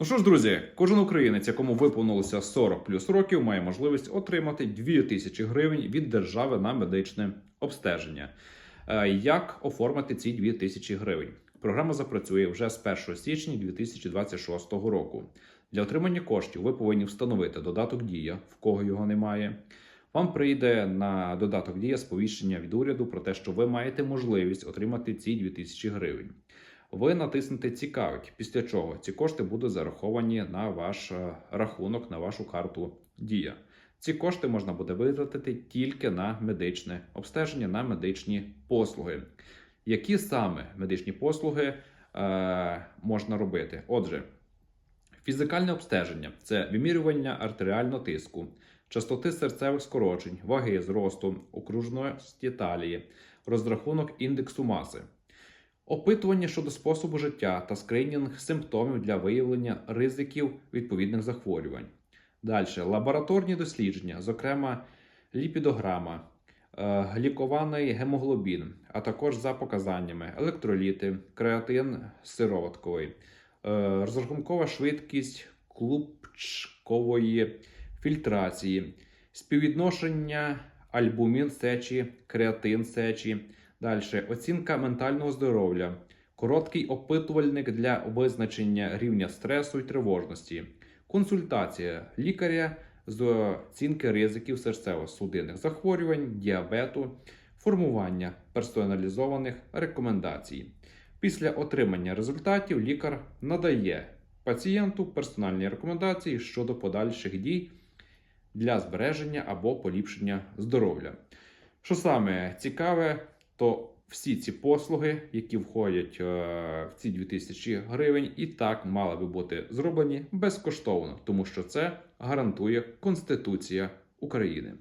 Ну що ж, друзі, кожен українець, якому виповнилося 40 плюс років, має можливість отримати 2000 гривень від держави на медичне обстеження. Е, Як оформити ці 2000 гривень? Програма запрацює вже з 1 січня 2026 року. Для отримання коштів ви повинні встановити додаток Дія, в кого його немає. Вам прийде на додаток Дія сповіщення від уряду про те, що ви маєте можливість отримати ці 2000 гривень. Ви натиснете Цікавить, після чого ці кошти будуть зараховані на ваш е, рахунок, на вашу карту Дія. Ці кошти можна буде витратити тільки на медичне обстеження, на медичні послуги. Які саме медичні послуги е, можна робити? Отже, фізикальне обстеження це вимірювання артеріального тиску, частоти серцевих скорочень, ваги зросту, окружності талії, розрахунок індексу маси. Опитування щодо способу життя та скринінг симптомів для виявлення ризиків відповідних захворювань. Далі лабораторні дослідження, зокрема ліпідограма, е, глікований гемоглобін, а також за показаннями електроліти, креатин сироватковий, е, розрахункова швидкість клубчкової фільтрації, співвідношення альбумін сечі, креатин сечі. Далі оцінка ментального здоров'я, короткий опитувальник для визначення рівня стресу і тривожності, консультація лікаря з оцінки ризиків серцево-судинних захворювань, діабету, формування персоналізованих рекомендацій. Після отримання результатів лікар надає пацієнту персональні рекомендації щодо подальших дій для збереження або поліпшення здоров'я. Що саме цікаве, то всі ці послуги, які входять е, в ці 2000 гривень, і так мали би бути зроблені безкоштовно, тому що це гарантує Конституція України.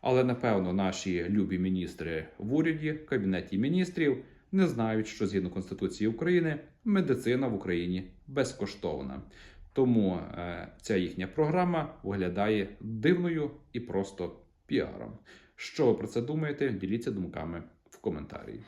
Але напевно наші любі міністри в уряді, кабінеті міністрів не знають, що згідно Конституції України медицина в Україні безкоштовна. Тому е, ця їхня програма виглядає дивною і просто піаром. Що ви про це думаєте? Діліться думками в коментарі.